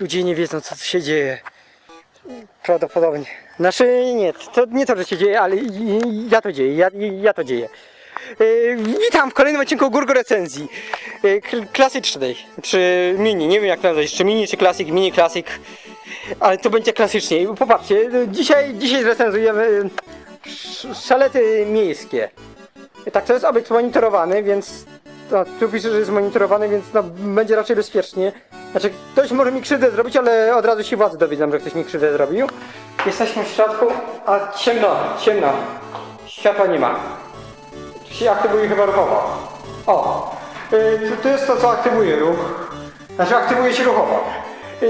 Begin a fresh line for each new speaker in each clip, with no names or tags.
Ludzie nie wiedzą, co tu się dzieje. Prawdopodobnie. Znaczy nie, to nie to, że się dzieje, ale ja to dzieję, ja, ja to dzieję. E, Witam w kolejnym odcinku Gurgo Recenzji. K- Klasycznej, czy mini, nie wiem jak nazwać, czy mini, czy klasyk, mini klasyk. Ale to będzie klasycznie. Popatrzcie, dzisiaj, dzisiaj recenzujemy sz- szalety miejskie. Tak, to jest obiekt monitorowany, więc no, tu pisze, że jest monitorowany, więc no, będzie raczej bezpiecznie. Znaczy, ktoś może mi krzywdę zrobić, ale od razu się władze dowiedzą, że ktoś mi krzywdę zrobił. Jesteśmy w środku, a ciemno, ciemno. Światła nie ma. Tu się aktywuje chyba ruchowo. O, yy, to, jest to, co aktywuje ruch. Znaczy, aktywuje się ruchowo. Yy,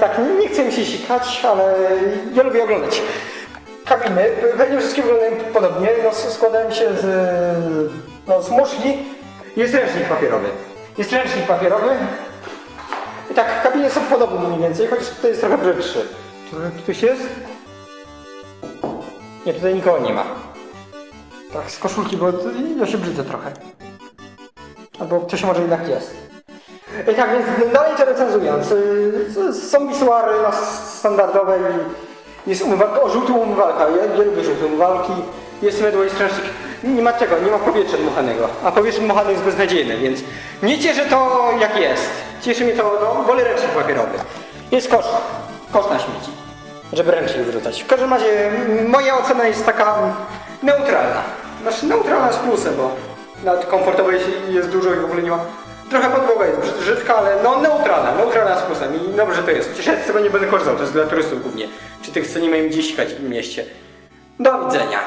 tak, nie chcę mi się sikać, ale ja lubię oglądać. Kabiny, pewnie wszystkie wyglądają podobnie, no, składają się z, no, z muszli. Jest ręcznik papierowy. Jest ręcznik papierowy. I tak, kabiny są podobne mniej więcej, chociaż tutaj jest trochę brzydszy. Tu ktoś jest? Nie, tutaj nikogo nie ma. Tak, z koszulki, bo ja się brzydzę trochę. Albo ktoś może jednak jest. I tak więc dalej to recenzując, y, są bisuary na standardowej, jest umywalka, o żółta umywalka, ja, ja lubię żółte umywalki, jest mydło i stręcznik, nie ma czego, nie ma powietrza dmuchanego, a powietrze dmuchane jest beznadziejne, więc nie cieszy to jak jest, cieszy mnie to, no, wolę ręcznik papierowy. Jest kosz, kosz na śmieci, żeby ręcznik wyrzucać. W każdym razie moja ocena jest taka neutralna, znaczy neutralna z plusem, bo nawet komfortowej jest, dużo i w ogóle nie ma Trochę podłoga jest brzydka, ale no neutralna, neutralna z plusem i dobrze to jest. Chociaż ja z tego nie będę korzystał, to jest dla turystów głównie. Czy tych, co nie mają gdzie sikać w mieście. Do widzenia.